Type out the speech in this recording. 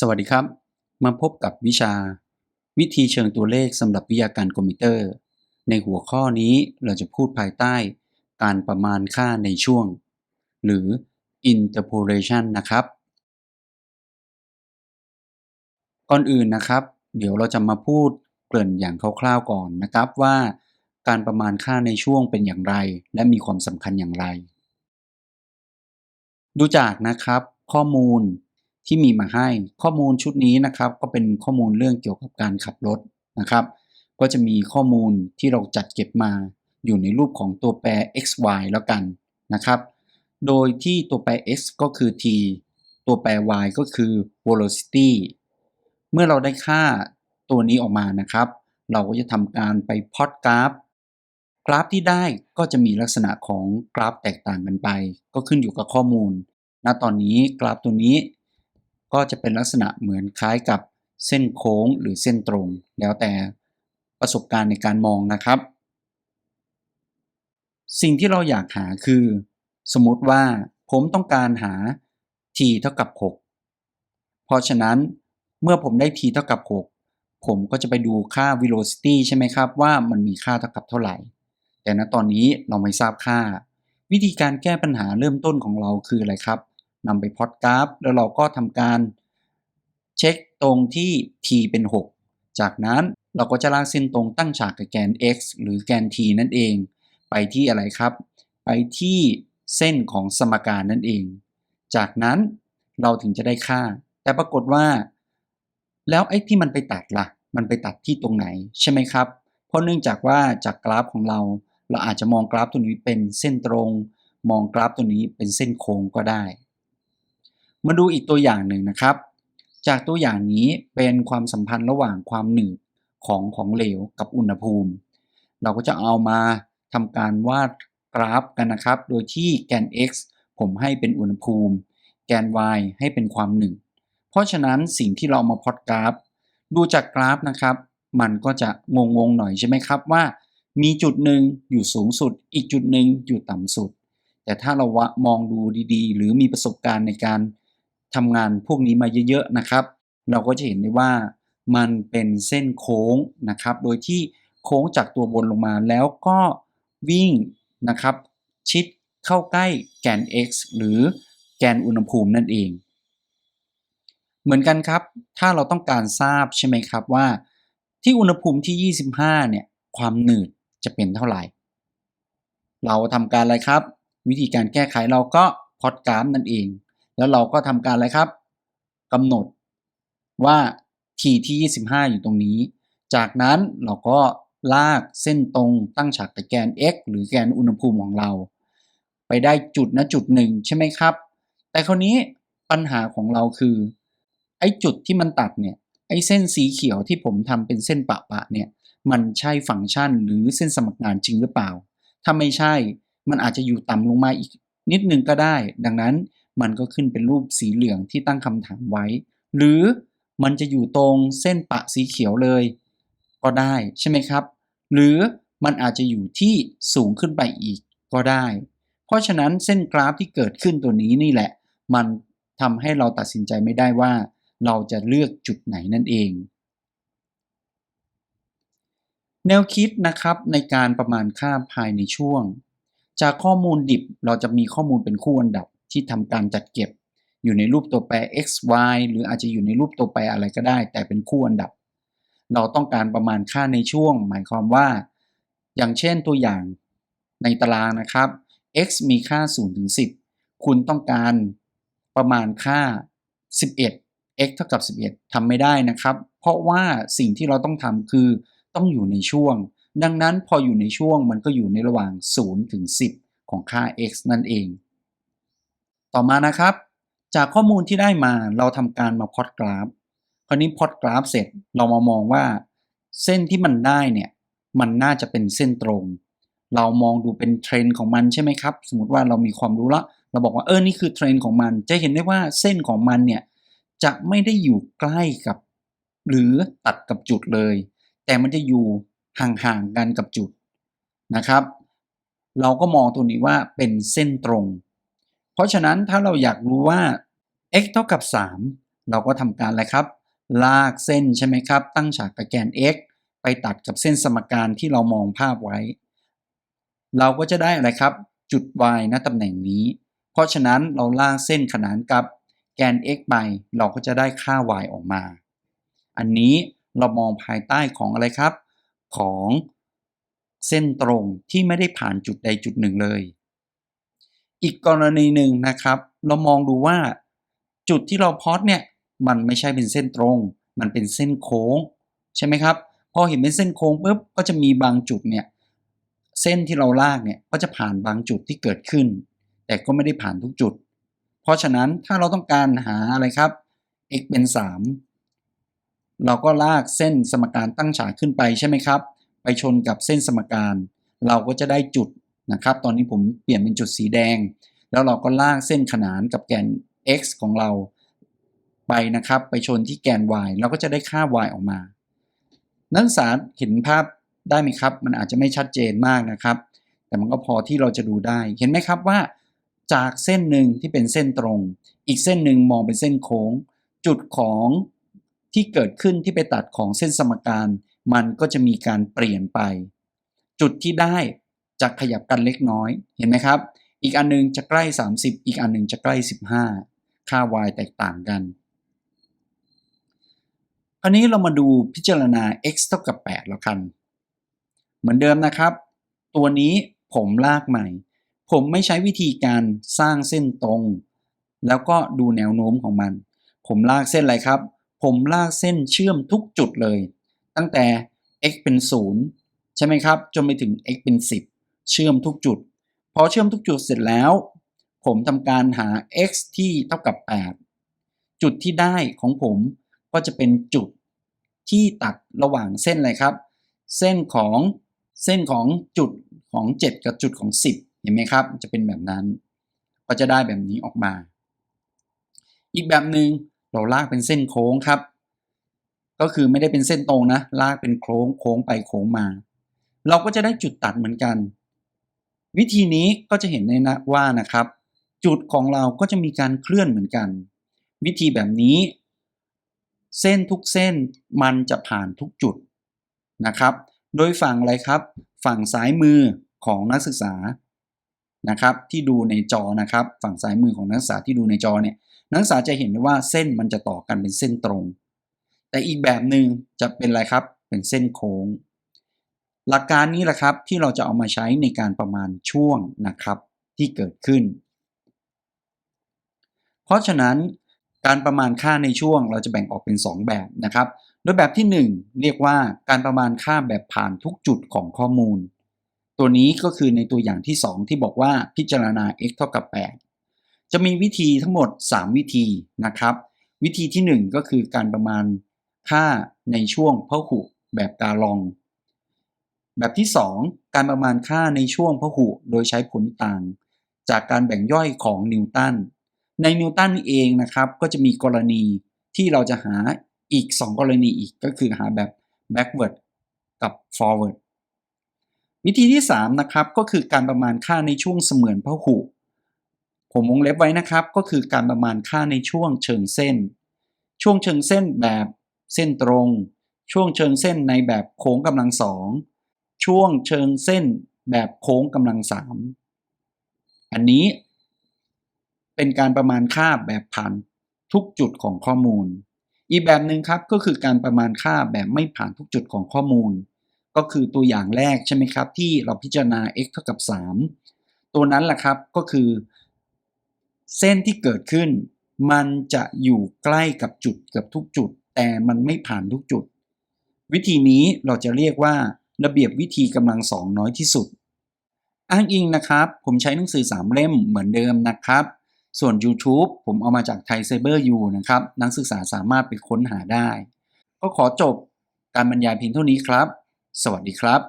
สวัสดีครับ มาพบกับวิชา วิธีเชิงตัวเลขสำหรับวิทยาการคอมพิวเตอร์ ในหัวข้อนี้เราจะพูดภายใต้ การประมาณค่าในช่วง หรือ interpolation นะครับ ก่อนอื่นนะครับ เดี๋ยวเราจะมาพูดเกริ่นอย่างคร่าวๆก่อนนะครับว่า การประมาณค่าในช่วงเป็นอย่างไร และมีความสำคัญอย่างไร ดูจากนะครับข้อมูล ที่มีมาให้ ข้อมูลชุดนี้นะครับ ก็เป็นข้อมูลเรื่องเกี่ยวกับการขับรถนะครับ ก็จะมีข้อมูลที่เราจัดเก็บมาอยู่ในรูปของตัวแปร x y แล้วกันนะครับ โดยที่ตัวแปร x ก็คือ t ตัวแปร y ก็คือ velocity เมื่อเราได้ค่าตัวนี้ออกมานะครับ เราก็จะทำการไปพอดกราฟ กราฟที่ได้ก็จะมีลักษณะของกราฟแตกต่างกันไป ก็ขึ้นอยู่กับข้อมูลณตอนนี้กราฟตัวนี้ ก็จะเป็นลักษณะเหมือนคล้ายกับเส้นโค้งหรือเส้นตรง แล้วแต่ประสบการณ์ในการมองนะครับ สิ่งที่เราอยากหาคือ สมมติว่าผมต้องการหา t เท่ากับ 6 เพราะฉะนั้นเมื่อผมได้ t เท่ากับ 6 ผมก็จะไปดูค่า velocity ใช่ไหมครับ ว่ามันมีค่าเท่ากับเท่าไหร่ แต่ณตอนนี้เราไม่ทราบค่า วิธีการแก้ปัญหาเริ่มต้นของเราคืออะไรครับ นำไปพอดกราฟ แล้วเราก็ทำการเช็คตรงที่ t เป็น 6 จากนั้นเราก็จะลากเส้นตรงตั้งฉากกับแกน x หรือแกน t นั่นเอง ไปที่อะไรครับ ไปที่เส้นของสมการนั่นเอง จากนั้นเราถึงจะได้ค่า แต่ปรากฏว่า แล้วไอ้ที่มันไปตัดละ่ะ มันไปตัดที่ตรงไหนใช่ไหมครับ เพราะเนื่องจากว่าจากกราฟของเรา เราอาจจะมองกราฟตัวนี้เป็นเส้นตรง มองกราฟตัวนี้เป็นเส้นโค้งก็ได้ มาดูอีกตัวอย่างหนึ่งนะครับ จากตัวอย่างนี้เป็นความสัมพันธ์ระหว่างความหนืดของของเหลวกับอุณหภูมิ เราก็จะเอามาทำการวาดกราฟกันนะครับ โดยที่แกน x ผมให้เป็นอุณหภูมิ แกน y ให้เป็นความหนืดเพราะฉะนั้นสิ่งที่เรามาพอดกราฟ ดูจากกราฟนะครับ มันก็จะงงงๆหน่อยใช่ไหมครับว่า มีจุดหนึ่งอยู่สูงสุด อีกจุดหนึ่งอยู่ต่ำสุด แต่ถ้าเรามองดูดีๆ หรือมีประสบการณ์ในการ ทำงานพวกนี้มาเยอะๆนะครับ เราก็จะเห็นได้ว่ามันเป็นเส้นโค้งนะครับ โดยที่โค้งจากตัวบนลงมาแล้วก็วิ่งนะครับชิดเข้าใกล้แกน x หรือแกนอุณหภูมินั่นเอง เหมือนกันครับ ถ้าเราต้องการทราบใช่ไหมครับว่า ที่อุณหภูมิที่ 25 เนี่ยความหนืดจะเป็นเท่าไหร่ เราทำการอะไรครับ วิธีการแก้ไขเราก็พอดกราฟนั่นเอง แล้วเราก็ทำการอะไรครับกำหนดว่า t ที่ 25 อยู่ตรงนี้ จากนั้นเราก็ลากเส้นตรงตั้งฉากกับแกน x หรือแกนอุณหภูมิของเรา ไปได้จุดนะจุดหนึ่งใช่ไหมครับ แต่คราวนี้ปัญหาของเราคือไอ้จุดที่มันตัดเนี่ยไอ้เส้นสีเขียวที่ผมทำเป็นเส้นปะปะเนี่ยมันใช่ฟังก์ชันหรือเส้นสมัครงานจริงหรือเปล่า ถ้าไม่ใช่มันอาจจะอยู่ต่ำลงมาอีกนิดนึงก็ได้ ดังนั้น มันก็ขึ้นเป็นรูปสีเหลืองที่ตั้งคำถามไว้ หรือมันจะอยู่ตรงเส้นปะสีเขียวเลย ก็ได้ใช่ไหมครับ หรือมันอาจจะอยู่ที่สูงขึ้นไปอีกก็ได้ เพราะฉะนั้นเส้นกราฟที่เกิดขึ้นตัวนี้นี่แหละ มันทำให้เราตัดสินใจไม่ได้ว่า เราจะเลือกจุดไหนนั่นเอง แนวคิดนะครับในการประมาณค่าภายในช่วง จากข้อมูลดิบเราจะมีข้อมูลเป็นคู่อันดับ ที่ทำการจัดเก็บ อยู่ในรูปตัวแปร x y หรืออาจจะอยู่ในรูปตัวแปรอะไรก็ได้ แต่เป็นคู่อันดับ เราต้องการประมาณค่าในช่วง หมายความว่า อย่างเช่นตัวอย่างในตารางนะครับ x มีค่า0ถึง10 คุณต้องการประมาณค่า 11 x เท่ากับ 11ทำไม่ได้นะครับ เพราะว่าสิ่งที่เราต้องทำคือต้องอยู่ในช่วง ดังนั้นพออยู่ในช่วงมันก็อยู่ในระหว่าง0ถึง10 ของค่า x นั่นเอง ต่อมานะครับ จากข้อมูลที่ได้มาเราทำการมาพอดกราฟ คราวนี้พอดกราฟเสร็จเรามามองว่า เส้นที่มันได้เนี่ยมันน่าจะเป็นเส้นตรง เรามองดูเป็นเทรนด์ของมันใช่ไหมครับ สมมติว่าเรามีความรู้ละเราบอกว่าเออนี่คือเทรนด์ของมัน จะเห็นได้ว่าเส้นของมันเนี่ยจะไม่ได้อยู่ใกล้กับ หรือตัดกับจุดเลย แต่มันจะอยู่ห่างๆกันกับจุดนะครับ เราก็มองตัวนี้ว่าเป็นเส้นตรง เพราะฉะนั้นถ้าเราอยากรู้ว่า x เท่ากับ 3 เราก็ทำการอะไรครับ ลากเส้นใช่ไหมครับ ตั้งฉากกับแกน x ไปตัดกับเส้นสมการที่เรามองภาพไว้ เราก็จะได้อะไรครับ จุด y ณตำแหน่งนี้ เพราะฉะนั้นเราลากเส้นขนานกับแกน x ไป เราก็จะได้ค่า y ออกมา อันนี้เรามองภายใต้ของอะไรครับ ของเส้นตรงที่ไม่ได้ผ่านจุดใดจุดหนึ่งเลย อีกกรณีหนึ่งนะครับ เรามองดูว่าจุดที่เราพอดเนี่ยมันไม่ใช่เป็นเส้นตรง มันเป็นเส้นโค้งใช่ไหมครับ พอเห็นเป็นเส้นโค้งปุ๊บก็จะมีบางจุดเนี่ยเส้นที่เราลากเนี่ยก็จะผ่านบางจุดที่เกิดขึ้น แต่ก็ไม่ได้ผ่านทุกจุด เพราะฉะนั้นถ้าเราต้องการหาอะไรครับ x เป็น 3 เราก็ลากเส้นสมการตั้งฉากขึ้นไปใช่ไหมครับ ไปชนกับเส้นสมการ เราก็จะได้จุด นะครับ ตอนนี้ผมเปลี่ยนเป็นจุดสีแดง แล้วเราก็ลากเส้นขนานกับแกน x ของเราไปนะครับ ไปชนที่แกน y เราก็จะได้ค่า y ออกมา นักศึกษาเห็นภาพได้ไหมครับ มันอาจจะไม่ชัดเจนมากนะครับ แต่มันก็พอที่เราจะดูได้ เห็นไหมครับว่า จากเส้นหนึ่งที่เป็นเส้นตรง อีกเส้นหนึ่งมองเป็นเส้นโค้ง จุดของที่เกิดขึ้นที่ไปตัดของเส้นสมการ มันก็จะมีการเปลี่ยนไป จุดที่ได้ จะขยับกันเล็กน้อยเห็นไหมครับ อีกอันนึงจะใกล้ 30 อีกอันนึงจะใกล้ 15 ค่า y แตกต่างกัน คราวนี้เรามาดูพิจารณา x เท่ากับ8แล้วกัน เหมือนเดิมนะครับ ตัวนี้ผมลากใหม่ ผมไม่ใช้วิธีการสร้างเส้นตรง แล้วก็ดูแนวโน้มของมัน ผมลากเส้นอะไรครับ ผมลากเส้นเชื่อมทุกจุดเลย ตั้งแต่ x เป็น 0 ใช่ไหมครับ จนไปถึง x เป็น 10 เชื่อมทุกจุด พอเชื่อมทุกจุดเสร็จแล้ว ผมทำการหา x ที่เท่ากับ 8 จุดที่ได้ของผมก็จะเป็นจุดที่ตัดระหว่างเส้นอะไรครับ เส้นของเส้นของจุดของ 7 กับจุดของ 10 เห็นไหมครับ จะเป็นแบบนั้น ก็จะได้แบบนี้ออกมา อีกแบบหนึ่งเราลากเป็นเส้นโค้งครับ ก็คือไม่ได้เป็นเส้นตรงนะ ลากเป็นโค้งโค้งไปโค้งมา เราก็จะได้จุดตัดเหมือนกัน วิธีนี้ก็จะเห็นในนะว่านะครับ จุดของเราก็จะมีการเคลื่อนเหมือนกัน วิธีแบบนี้ เส้นทุกเส้นมันจะผ่านทุกจุดนะครับ โดยฝั่งอะไรครับ ฝั่งซ้ายมือของนักศึกษานะครับที่ดูในจอนะครับ ฝั่งซ้ายมือของนักศึกษาที่ดูในจอเนี่ยนักศึกษาจะเห็นได้ว่าเส้นมันจะต่อกันเป็นเส้นตรง แต่อีกแบบหนึ่งจะเป็นอะไรครับเป็นเส้นโค้ง หลักการนี้แหละครับที่เราจะเอามาใช้ในการประมาณช่วงนะครับที่เกิดขึ้น เพราะฉะนั้นการประมาณค่าในช่วงเราจะแบ่งออกเป็น 2 แบบนะครับ โดยแบบที่ 1 เรียกว่าการประมาณค่าแบบผ่านทุกจุดของข้อมูล ตัวนี้ก็คือในตัวอย่างที่ 2 ที่บอกว่าพิจารณา x เท่ากับ 8 จะมีวิธีทั้งหมด 3 วิธีนะครับ วิธีที่ 1 ก็คือการประมาณค่าในช่วงพหุแบบกาลอง แบบที่ 2 การประมาณค่าในช่วงพหุโดยใช้ผลต่าง จากการแบ่งย่อยของนิวตัน ในนิวตันเองนะครับ ก็จะมีกรณีที่เราจะหาอีก 2 กรณีอีกก็คือหาแบบ backward กับ forward วิธีที่ 3 นะครับ ก็คือการประมาณค่าในช่วงเสมือนพหุ ผมวงเล็บไว้นะครับ ก็คือการประมาณค่าในช่วงเชิงเส้น ช่วงเชิงเส้นแบบเส้นตรง ช่วงเชิงเส้นในแบบโค้งกำลังสอง ช่วงเชิงเส้นแบบโค้งกำลังสามอันนี้เป็นการประมาณค่าแบบผ่านทุกจุดของข้อมูล อีกแบบหนึ่งครับก็คือการประมาณค่าแบบไม่ผ่านทุกจุดของข้อมูล ก็คือตัวอย่างแรกใช่ไหมครับ ที่เราพิจารณา x เท่ากับ 3 ตัวนั้นแหละครับก็คือ เส้นที่เกิดขึ้น มันจะอยู่ใกล้กับจุดเกือบทุกจุด แต่มันไม่ผ่านทุกจุด วิธีนี้เราจะเรียกว่า ระเบียบวิธีกำลังสองน้อยที่สุด อ้างอิงนะครับ ผมใช้หนังสือ 3 เล่มเหมือนเดิมนะครับ ส่วน YouTube ผมเอามาจากไทยไซเบอร์ยูนะครับ นักศึกษาสามารถไปค้นหาได้ ก็ขอจบการบรรยายเพียงเท่านี้ครับ สวัสดีครับ